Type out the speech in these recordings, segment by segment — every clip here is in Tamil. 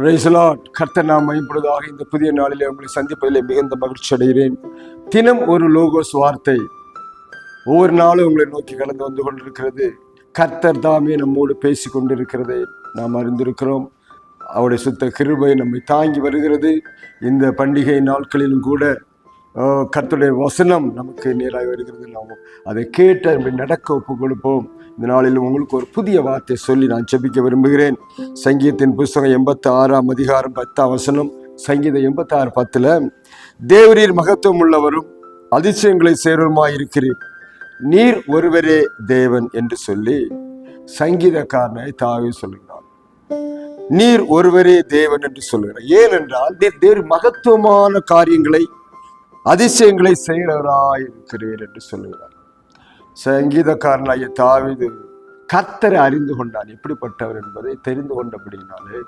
பிரேசலாட் கர்த்தர் நாம் மயப்படுவதாக இந்த புதிய நாளிலே உங்களை சந்திப்பதிலே மிகுந்த மகிழ்ச்சி அடைகிறேன். தினம் ஒரு லோகோஸ் வார்த்தை. ஒவ்வொரு நாளும் உங்களை நோக்கி கலந்து வந்து கொண்டிருக்கிறது. கர்த்தர் தாமே நம்மோடு பேசி கொண்டிருக்கிறதை நாம் அறிந்திருக்கிறோம். அவருடைய சுத்த கிருபை நம்மை தாங்கி வருகிறது. இந்த பண்டிகை நாட்களிலும் கூட கர்த்தருடைய வசனம் நமக்கு நேராக வருகிறது. நாம் அதை கேட்டு அப்படி நடக்க ஒப்பு கொடுப்போம் இந்த நாளில் உங்களுக்கு ஒரு புதிய வார்த்தை சொல்லி நான் ஜெபிக்க விரும்புகிறேன். சங்கீதத்தின் புஸ்தகம் எண்பத்தி ஆறாம் அதிகாரம் பத்தாம் வசனம் சங்கீதம் எண்பத்தி ஆறு பத்தில் தேவரீர் மகத்துவம் உள்ளவரும் அதிசயங்களை சேருமாய் இருக்கிறீர். நீர் ஒருவரே தேவன் என்று சொல்லி சங்கீதக்காரனை தாவி சொல்லுகிறார் நீர் ஒருவரே தேவன் என்று சொல்லுகிறார் ஏனென்றால் தேர் மகத்துவமான காரியங்களை அதிசயங்களை செய்கிறவராய் இருக்கிறீர் என்று சொல்லுகிறார். சங்கீதக்காரனாகிய தாவிது கர்த்தரை அறிந்து கொண்டான். எப்படிப்பட்டவர் என்பதை தெரிந்து கொண்டபடினாலே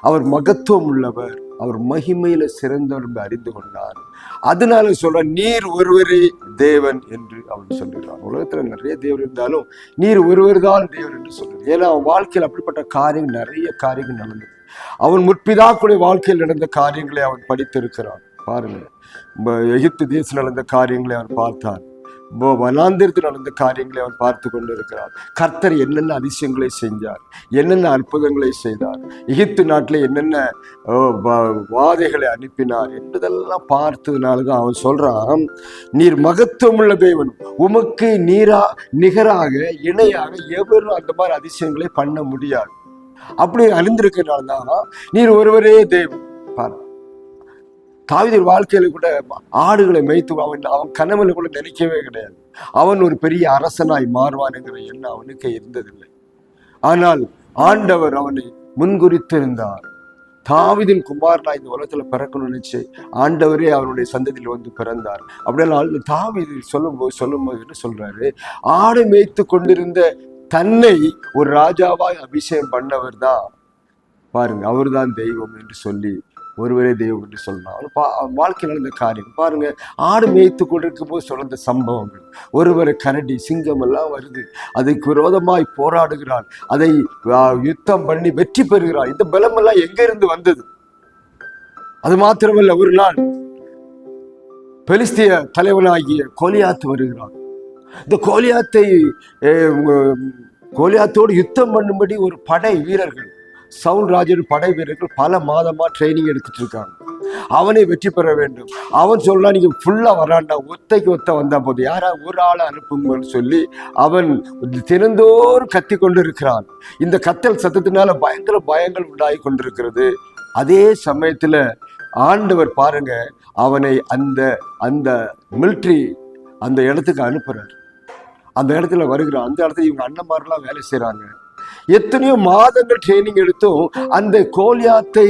அவர் மகத்துவம் உள்ளவர் அவர் மகிமையில சிறந்தவர் என்று அறிந்து கொண்டார். அதனால சொல்ற நீர் ஒருவரே தேவன் என்று அவன் சொல்லுகிறான். உலகத்துல நிறைய தேவர் இருந்தாலும் நீர் ஒருவர் தான் தேவர் என்று சொல்றார் ஏன்னா அவன் வாழ்க்கையில் அப்படிப்பட்ட காரியங்கள் நிறைய காரியங்கள் நடந்தது. அவன் முற்பிதாக்குடைய வாழ்க்கையில் நடந்த காரியங்களை அவன் படித்திருக்கிறான். பாருங்கள். எகிப்து தேசம் நடந்த காரியங்களை அவர் பார்த்தார். வனாந்திரத்தில் நடந்த காரியங்களை அவர் பார்த்து கொண்டிருக்கிறார். கர்த்தர் என்னென்ன அதிசயங்களை செஞ்சார்? என்னென்ன அற்புதங்களை செய்தார்? எகிப்து நாட்டில் என்னென்ன வாதைகளை அனுப்பினார் என்பதெல்லாம் பார்த்ததுனால தான் அவன் சொல்றான் நீர் மகத்துவமுள்ள தேவன் உமக்கு நீரா நிகராக இணையாக எவரும் அந்த மாதிரி அதிசயங்களை பண்ண முடியாது. அப்படி அறிந்திருக்கிறனால தான் நீர் ஒருவரே தேவன். பாரு தாவிதர் வாழ்க்கையில கூட ஆடுகளை மேய்த்து அவன் அவன் கனவுல கூட நினைக்கவே கிடையாது. அவன் ஒரு பெரிய அரசனாய் மாறுவானுங்கிற எண்ணம் அவனுக்கு இருந்ததில்லை. ஆனால் ஆண்டவர் அவனை முன்குறித்திருந்தார். தாவிதின் குமாரனாய் இந்த உலகத்துல பிறக்கணும்னு நினைச்சு ஆண்டவரே அவருடைய சந்ததியில் வந்து பிறந்தார். அப்படியே தாவிது சொல்லும்போது சொல்லும்போது என்ன சொல்றாரு? ஆடு மேய்த்து கொண்டிருந்த தன்னை ஒரு ராஜாவாய் அபிஷேகம் பண்ணவர் தான் பாருங்க அவர்தான் தெய்வம் என்று சொல்லி ஒருவரே தெய்வம் என்று சொல்லலாம் பா அவன் வாழ்க்கையில் நடந்த காரியம். பாருங்க ஆடு மேய்த்து கொண்டிருக்கும் போது சொல்ற சம்பவங்கள். ஒருவரை கரடி சிங்கம் எல்லாம் வருது. அதுக்கு விரோதமாய் போராடுகிறான் அதை யுத்தம் பண்ணி வெற்றி பெறுகிறான் இந்த பலமெல்லாம் எங்க இருந்து வந்தது? அது மாத்திரமல்ல ஒரு நாள் பெலிஸ்திய தலைவனாகிய கோலியாத்து வருகிறான் இந்த கோலியாத்தை அஹ், கோலியாத்தோடு யுத்தம் பண்ணும்படி ஒரு படை வீரர்கள் சவுல் ராஜன் படை வீரர்கள் பல மாதமாக ட்ரைனிங் எடுத்துட்டு இருக்காங்க அவனை வெற்றி பெற வேண்டும். அவன் சொல்ல நீங்க ஃபுல்லா வராண்டா ஒத்தைக்கு ஒத்த வந்தா போது யாரா ஒரு ஆளை அனுப்புங்கன்னு சொல்லி அவன் தினந்தோறும் கத்தி கொண்டு இருக்கிறான் இந்த கத்தல் சத்தத்தினால பயங்கர பயங்கள் உண்டாகி கொண்டிருக்கிறது. அதே சமயத்துல ஆண்டவர் பாருங்க அவனை அந்த அந்த மிலிட்ரி அந்த இடத்துக்கு அனுப்புறார். அந்த இடத்துல வருகிறான் அந்த இடத்துல இவங்க அண்ணன்மாரெல்லாம் வேலை செய்கிறாங்க எத்தனையோ மாதங்கள் ட்ரைனிங் எடுத்தும் அந்த கோலியாத்தை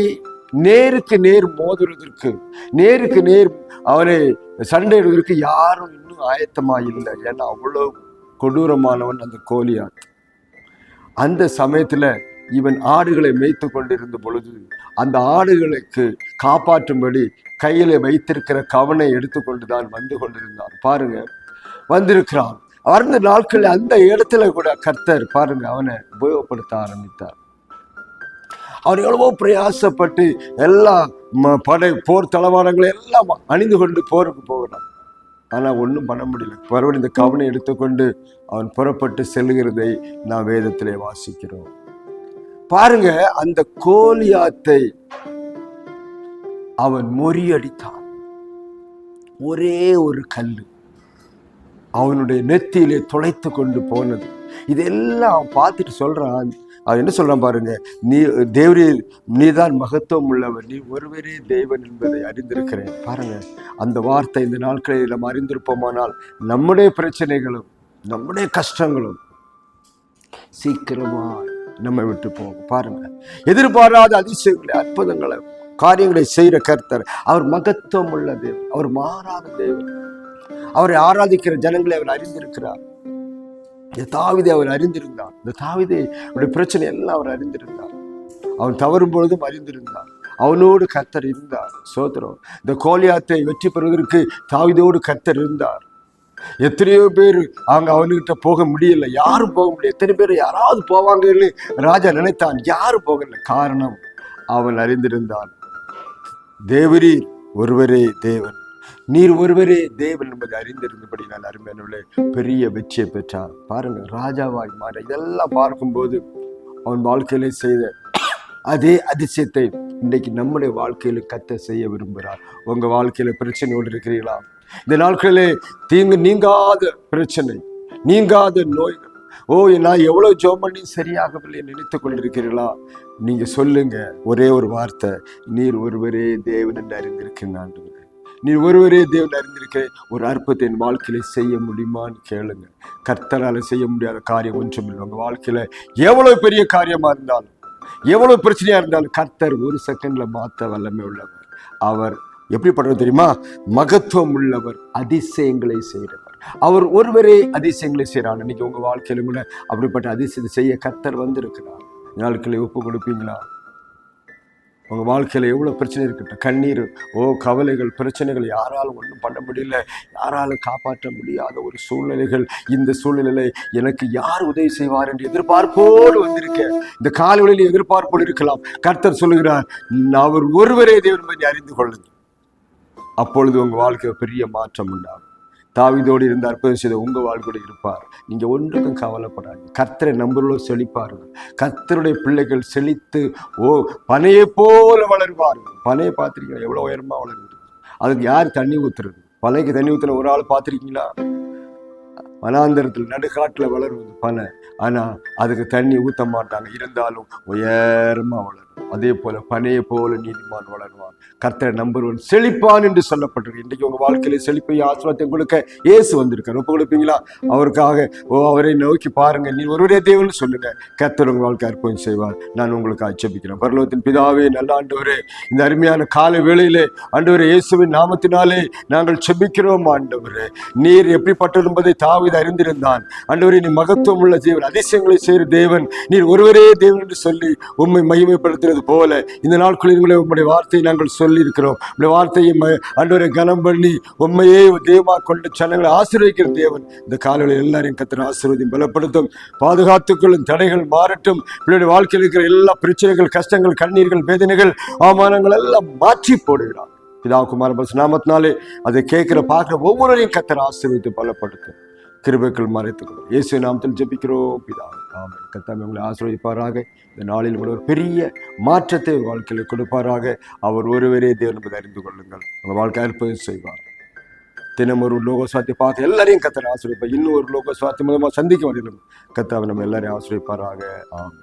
நேருக்கு நேர் மோதுறதற்கு நேருக்கு நேர் அவனை சண்டையிடுவதற்கு யாரும் இன்னும் ஆயத்தமா இல்லை ஏன்னா அவ்வளோ கொடூரமானவன் அந்த கோலியாத். அந்த சமயத்துல இவன் ஆடுகளை மேய்த்து கொண்டிருந்த பொழுது அந்த ஆடுகளுக்கு காப்பாற்றும்படி கையில வைத்திருக்கிற கவனை எடுத்துக்கொண்டு தான் வந்து கொண்டிருந்தான். பாருங்க வந்திருக்கிறான். வந்த நாட்கள் அந்த இடத்துல கூட கர்த்தர் பாருங்க அவனை உபயோகப்படுத்த ஆரம்பித்தார். அவர் எவ்வளவோ பிரயாசப்பட்டு எல்லா ம- படை போர் தளவாடங்களை எல்லாம் அணிந்து கொண்டு போருக்கு போகிறான் ஆனால் ஒன்றும் பண்ண முடியல. பருவன் இந்த கவனை எடுத்துக்கொண்டு அவன் புறப்பட்டு செல்கிறதை நான் வேதத்திலே வாசிக்கிறோம். பாருங்க அந்த கோலியாத்தை அவன் முறியடித்தான். ஒரே ஒரு கல்லு. அவனுடைய நெத்தியிலே துளைத்து கொண்டு போனது. இதெல்லாம் அவன் பார்த்துட்டு சொல்கிறான் அவன் என்ன சொல்கிறான் பாருங்க? நீ தேவரே நீதான் மகத்துவம் உள்ளவர் நீ ஒருவரே தெய்வன் என்பதை அறிந்திருக்கிறேன். பாருங்க அந்த வார்த்தை இந்த நாட்களில் நம்ம அறிந்திருப்போமானால் நம்முடைய பிரச்சனைகளும் நம்முடைய கஷ்டங்களும் சீக்கிரமா நம்ம விட்டு போகும். பாருங்க எதிர்பாராத அதிசயங்களை அற்புதங்களை காரியங்களை செய்கிற கர்த்தர் அவர் மகத்துவம் உள்ள தேவன். அவர் மாறாத தேவன். அவரை ஆராதிக்கிற ஜனங்களை அவர் அறிந்திருக்கிறார். இந்த தாவிதை அவர் அறிந்திருந்தார். இந்த தாவிதை அவருடைய பிரச்சனை எல்லாம் அவர் அறிந்திருந்தார். அவன் தவறும் பொழுதும் அறிந்திருந்தார். அவனோடு கர்த்தர் இருந்தார். சோதரம் இந்த கோலியாத்தை வெற்றி பெறுவதற்கு தாவிதோடு கர்த்தர் இருந்தார். எத்தனையோ பேர் அங்க அவனுக்கிட்ட போக முடியல யாரும் போக முடியல. எத்தனை பேர் யாராவது போவாங்கன்னு ராஜா நினைத்தான் யாரும் போகல. காரணம் அவன் அறிந்திருந்தான். தேவரீர் ஒருவரே தேவன். நீர் ஒருவரே தேவன் என்பதை அறிந்திருந்தபடி நான் அருமையானவர்களே பெரிய வெற்றியை பெற்றார் பாருங்க ராஜாவாய் மாற இதெல்லாம் பார்க்கும்போது அவன் வாழ்க்கையிலே செய்த அதே அதிசயத்தை இன்றைக்கு நம்முடைய வாழ்க்கையில கத்த செய்ய விரும்புகிறார். உங்க வாழ்க்கையில பிரச்சனையோடு இருக்கிறீர்களா? இந்த நாட்களிலே தீங்கு நீங்காத பிரச்சனை நீங்காத நோய்கள். ஓ நான் எவ்வளவு ஜோம் பண்ணி சரியாகவில்லை நினைத்து கொண்டிருக்கிறீர்களா? நீங்க சொல்லுங்க ஒரே ஒரு வார்த்தை நீர் ஒருவரே தேவன் என்று அறிந்திருக்கிறான் நீ ஒருவரே தேவன் அறிந்திருக்க ஒரு அற்புதத்தை என் வாழ்க்கையில செய்ய முடியுமான்னு கேளுங்க. கர்த்தரால செய்ய முடியாத காரியம் ஒன்றும் இல்லை. உங்க வாழ்க்கையில எவ்வளவு பெரிய காரியமா இருந்தாலும் எவ்வளவு பிரச்சனையா இருந்தாலும் கர்த்தர் ஒரு செகண்ட்ல மாத்த வல்லமை உள்ளவர். அவர் எப்படிப்பட்டவர் தெரியுமா? மகத்துவம் உள்ளவர் அதிசயங்களை செய்கிறவர் அவர் ஒருவரே அதிசயங்களை செய்கிறார் இன்னைக்கு உங்க வாழ்க்கையில கூட அப்படிப்பட்ட அதிசயத்தை செய்ய கர்த்தர் வந்திருக்கிறார். நாட்களை ஒப்பு கொடுப்பீங்களா? உங்கள் வாழ்க்கையில் எவ்வளோ பிரச்சனை இருக்கட்டும். கண்ணீர் ஓ கவலைகள் பிரச்சனைகள் யாராலும் ஒன்றும் பண்ண முடியல. யாராலும் காப்பாற்ற முடியாத ஒரு சூழ்நிலைகள். இந்த சூழ்நிலையில் எனக்கு யார் உதவி செய்வார் என்று எதிர்பார்ப்போடு வந்திருக்கேன் இந்த காலவெளியில் எதிர்பார்ப்போடு இருக்கலாம். கர்த்தர் சொல்லுகிறார் அவர் ஒருவரே தேவன் பற்றி அறிந்து கொள்ளுங்கள். அப்பொழுது உங்கள் வாழ்க்கையில் பெரிய மாற்றம் உண்டாகும். தாவிதோடு இருந்த அற்புதம் செய்த உங்க வாழ்க்கையோடு இருப்பார். நீங்க ஒன்றுக்கும் கவலைப்படாது கர்த்தரை நம்பர்களோ செழிப்பார்கள் கர்த்தருடைய பிள்ளைகள் செழித்து ஓ பனையை போல வளருவார்கள். பனையை பார்த்துருக்கீங்களா? எவ்வளோ உயரமா வளருது. அதுக்கு யார் தண்ணி ஊத்துறது? பனைக்கு தண்ணி ஊத்துன ஒரு ஆள் பார்த்துருக்கீங்களா? வனாந்தரத்தில் நடுக்காட்டில் வளருவது பனை. ஆனால் அதுக்கு தண்ணி ஊற்ற மாட்டாங்க. இருந்தாலும் உயரமாக வளரும் அதே போல பனையை போல நீதிமான் வளருவான். கர்த்தர் நம்பர் ஒன் செழிப்பான் என்று சொல்லப்பட்டிருக்கு. இன்றைக்கு உங்க வாழ்க்கையில செழிப்பை ஆசிரியத்தை கொடுக்க ஏசு வந்திருக்கார். ஒப்பு கொடுப்பீங்களா? அவருக்காக ஓ அவரை நோக்கி பாருங்க நீ ஒருவரே தேவன் சொல்லுங்க. கர்த்தர் உங்க வாழ்க்கை அற்புதம் செய்வார். நான் உங்களுக்கு ஆட்சேபிக்கிறேன். பரலோகத்தின் பிதாவே நல்ல ஆண்டவரே இந்த அருமையான கால வேளையிலே ஆண்டவரே இயேசுவின் நாமத்தினாலே நாங்கள் செபிக்கிறோம் ஆண்டவரே. நீர் எப்படிப்பட்டது என்பதை தாவித அறிந்திருந்தான். ஆண்டவரே நீ மகத்துவம் உள்ள தேவன் அதிசயங்களை செய்கிற தேவன். நீர் ஒருவரே தேவன் என்று சொல்லி உண்மை மகிமைப்படுத்த மகிமைப்படுத்துறது போல இந்த நாட்களில் உங்களை உங்களுடைய வார்த்தையை நாங்கள் சொல்லியிருக்கிறோம். உங்களுடைய வார்த்தையை அன்றரை கனம் பண்ணி உண்மையே தெய்வமாக கொண்டு சனங்களை ஆசீர்வதிக்கிற தேவன். இந்த காலையில் எல்லாரையும் கத்திர ஆசீர்வதியும் பலப்படுத்தும் பாதுகாத்துக்கொள்ளும் தடைகள் மாறட்டும். பிள்ளைடைய வாழ்க்கையில் இருக்கிற எல்லா பிரச்சனைகள் கஷ்டங்கள் கண்ணீர்கள் வேதனைகள் அவமானங்கள் எல்லாம் மாற்றி போடுகிறார். பிதா குமார பஸ் நாமத்தினாலே அதை கேட்கிற பார்க்குற ஒவ்வொருவரையும் கத்தர் ஆசீர்வதித்து பலப்படுத்தும். கிருபைகள் மறைத்துக்கொள் இயேசு நாமத்தில் ஜெபிக்கிறோம். பிதா ஆமென். கத்தாம உங்களை ஆசிரியப்பாராக இந்த நாளில் ஒரு பெரிய மாற்றத்தை வாழ்க்கையில் கொடுப்பாராக. அவர் ஒருவரே தேவன் என்பதை அறிந்து கொள்ளுங்கள். உங்கள் வாழ்க்கை அற்புதம் செய்வார். தினம் ஒரு லோக சுவாத்தி பார்த்து எல்லாரையும் கத்தனை ஆசிரியப்பார் இன்னும் ஒரு லோக சுவாத்தி மூலமாக சந்திக்க முடியணும் கத்தாவை நம்ம எல்லாரையும் ஆசிரியப்பாராக ஆமாம்